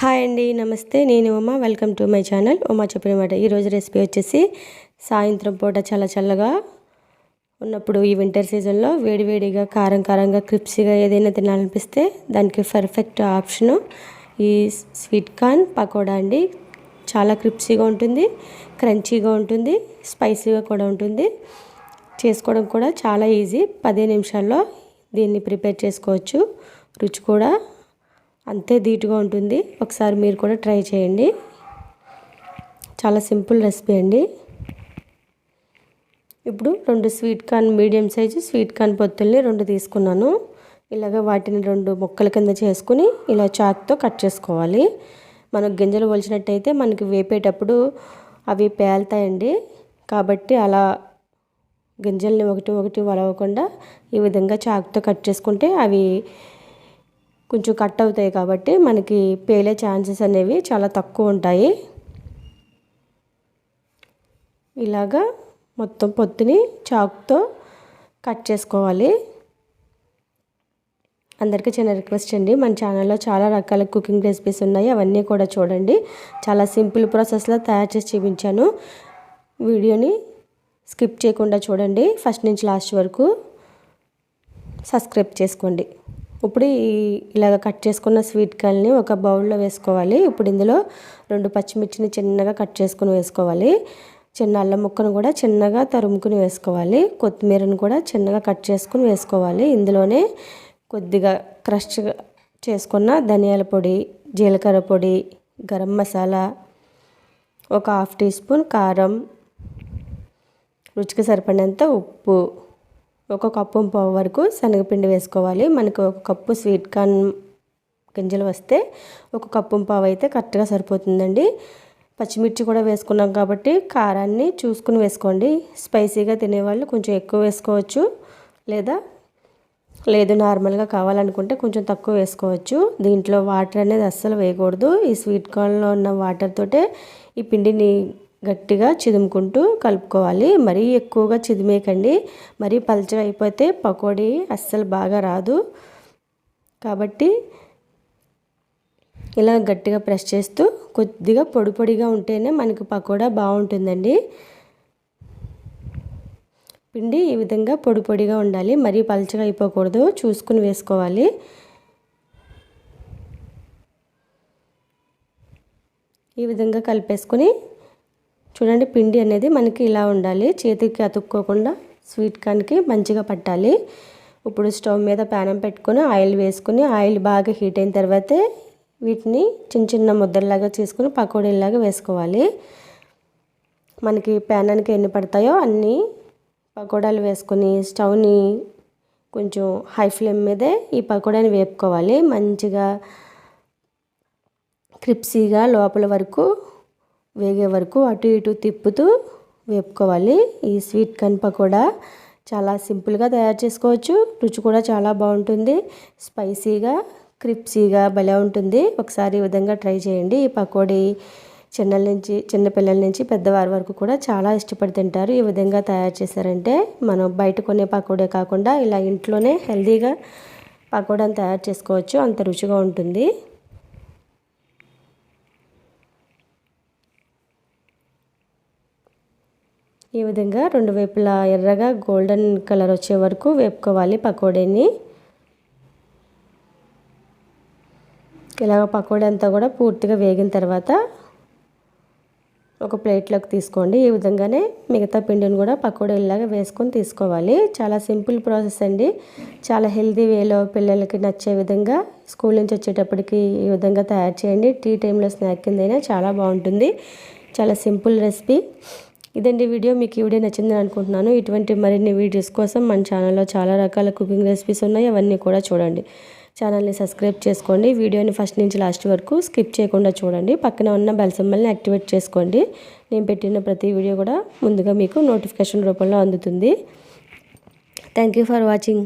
Hi అండి నమస్తే. నేను Uma. Welcome to my channel. Uma చెప్పిన మాట. ఈరోజు రెసిపీ వచ్చేసి సాయంత్రం పూట చాలా చల్లగా ఉన్నప్పుడు ఈ వింటర్ సీజన్లో వేడివేడిగా కారం కారంగా క్రిప్సీగా ఏదైనా తినాలనిపిస్తే దానికి పర్ఫెక్ట్ ఆప్షను ఈ స్వీట్ కార్న్ పకోడా అండి. చాలా క్రిప్సీగా ఉంటుంది క్రంచీగా ఉంటుంది స్పైసీగా కూడా ఉంటుంది. చేసుకోవడం కూడా చాలా ఈజీ. పదే నిమిషాల్లో దీన్ని ప్రిపేర్ చేసుకోవచ్చు. రుచి కూడా అంతే ధీటుగా ఉంటుంది. ఒకసారి మీరు కూడా ట్రై చేయండి. చాలా సింపుల్ రెసిపీ అండి. ఇప్పుడు రెండు sweet corn medium size sweet corn పొత్తుల్ని రెండు తీసుకున్నాను. ఇలాగ వాటిని రెండు ముక్కల కింద చేసుకుని ఇలా చాక్తో కట్ చేసుకోవాలి. మనకు గింజలు ఒలిచినట్టయితే మనకి వేపేటప్పుడు అవి పేల్తాయండి. కాబట్టి అలా గింజల్ని ఒకటి ఒకటి వలవకుండా ఈ విధంగా చాకుతో కట్ చేసుకుంటే అవి కొంచెం కట్ అవుతాయి కాబట్టి మనకి పేలే ఛాన్సెస్ అనేవి చాలా తక్కువ ఉంటాయి. ఇలాగా మొత్తం పొత్తుని చాకుతో కట్ చేసుకోవాలి. అందరికీ చిన్న రిక్వెస్ట్ అండి మన ఛానల్లో చాలా రకాల కుకింగ్ రెసిపీస్ ఉన్నాయి అవన్నీ కూడా చూడండి. చాలా సింపుల్ ప్రాసెస్లో తయారు చేసి చూపించాను. వీడియోని స్కిప్ చేయకుండా చూడండి ఫస్ట్ నుంచి లాస్ట్ వరకు సబ్స్క్రైబ్ చేసుకోండి. ఇప్పుడు ఈ ఇలాగ కట్ చేసుకున్న స్వీట్ కార్న్ని ఒక బౌల్లో వేసుకోవాలి. ఇప్పుడు ఇందులో రెండు పచ్చిమిర్చిని చిన్నగా కట్ చేసుకుని వేసుకోవాలి. చిన్న అల్లం ముక్కను కూడా చిన్నగా తరుముకుని వేసుకోవాలి. కొత్తిమీరను కూడా చిన్నగా కట్ చేసుకుని వేసుకోవాలి. ఇందులోనే కొద్దిగా క్రష్ చేసుకున్న ధనియాల పొడి జీలకర్ర పొడి గరం మసాలా ఒక హాఫ్ టీ స్పూన్ కారం రుచికి సరిపడినంత ఉప్పు ఒక కప్పు పావు వరకు శనగపిండి వేసుకోవాలి. మనకు ఒక కప్పు స్వీట్ కార్న్ గింజలు వస్తే ఒక కప్పు పావు అయితే కరెక్ట్గా సరిపోతుందండి. పచ్చిమిర్చి కూడా వేసుకున్నాం కాబట్టి కారాన్ని చూసుకుని వేసుకోండి. స్పైసీగా తినేవాళ్ళు కొంచెం ఎక్కువ వేసుకోవచ్చు. లేదా లేదు నార్మల్గా కావాలనుకుంటే కొంచెం తక్కువ వేసుకోవచ్చు. దీంట్లో వాటర్ అనేది అస్సలు వేయకూడదు. ఈ స్వీట్ కార్న్లో ఉన్న వాటర్ తోటే ఈ పిండిని గట్టిగా చిదుముకుంటూ కలుపుకోవాలి. మరీ ఎక్కువగా చిదిమేయకండి. మరీ పలచగా అయిపోతే పకోడీ అస్సలు బాగా రాదు. కాబట్టి ఇలా గట్టిగా ప్రెస్ చేస్తూ కొద్దిగా పొడి పొడిగా ఉంటేనే మనకి పకోడా బాగుంటుందండి. పిండి ఈ విధంగా పొడి పొడిగా ఉండాలి. మరీ పలచగా అయిపోకూడదు. చూసుకుని వేసుకోవాలి. ఈ విధంగా కలిపేసుకొని చూడండి పిండి అనేది మనకి ఇలా ఉండాలి. చేతికి అతుక్కోకుండా స్వీట్ కానికి మంచిగా పట్టాలి. ఇప్పుడు స్టవ్ మీద ప్యానం పెట్టుకొని ఆయిల్ వేసుకుని ఆయిల్ బాగా హీట్ అయిన తర్వాతే వీటిని చిన్న చిన్న ముద్దలాగా చేసుకుని పకోడీలాగా వేసుకోవాలి. మనకి ప్యానానికి ఎన్ని పడతాయో అన్నీ పకోడాలు వేసుకొని స్టవ్ని కొంచెం హై ఫ్లేమ్ మీదే ఈ పకోడాని వేపుకోవాలి. మంచిగా క్రిప్సీగా లోపల వరకు వేగే వరకు అటు ఇటు తిప్పుతూ వేపుకోవాలి. ఈ స్వీట్ కనుప కూడా చాలా సింపుల్గా తయారు చేసుకోవచ్చు. రుచి కూడా చాలా బాగుంటుంది. స్పైసీగా క్రిప్సీగా భలే ఉంటుంది. ఒకసారి ఈ విధంగా ట్రై చేయండి. ఈ పకోడీ చిన్నల నుంచి చిన్నపిల్లల నుంచి పెద్దవారి వరకు కూడా చాలా ఇష్టపడి తింటారు ఈ విధంగా తయారు చేశారంటే మనం బయట కొనే పకోడే కాకుండా ఇలా ఇంట్లోనే హెల్తీగా పకోడాని తయారు చేసుకోవచ్చు. అంత రుచిగా ఉంటుంది. ఈ విధంగా రెండు వైపులా ఎర్రగా గోల్డెన్ కలర్ వచ్చే వరకు వేపుకోవాలి పకోడీని. ఇలాగ పకోడీ అంతా కూడా పూర్తిగా వేగిన తర్వాత ఒక ప్లేట్లోకి తీసుకోండి. ఈ విధంగానే మిగతా పిండిని కూడా పకోడీలాగా వేసుకొని తీసుకోవాలి. చాలా సింపుల్ ప్రాసెస్ అండి. చాలా హెల్తీ వేలో పిల్లలకి నచ్చే విధంగా స్కూల్ నుంచి వచ్చేటప్పటికి ఈ విధంగా తయారు చేయండి. టీ టైంలో స్నాక్ కిందైనా చాలా బాగుంటుంది. చాలా సింపుల్ రెసిపీ. ఇదండి వీడియో మీకు ఈ వీడియో నచ్చిందని అనుకుంటున్నాను. ఇటువంటి మరిన్ని వీడియోస్ కోసం మన ఛానల్లో చాలా రకాల కుకింగ్ రెసిపీస్ ఉన్నాయి. అవన్నీ కూడా చూడండి. ఛానల్ని సబ్స్క్రైబ్ చేసుకోండి. వీడియోని ఫస్ట్ నుంచి లాస్ట్ వరకు స్కిప్ చేయకుండా చూడండి. పక్కన ఉన్న బెల్ సింబల్ని యాక్టివేట్ చేసుకోండి. నేను పెట్టిన ప్రతి వీడియో కూడా ముందుగా మీకు నోటిఫికేషన్ రూపంలో అందుతుంది. Thank for watching.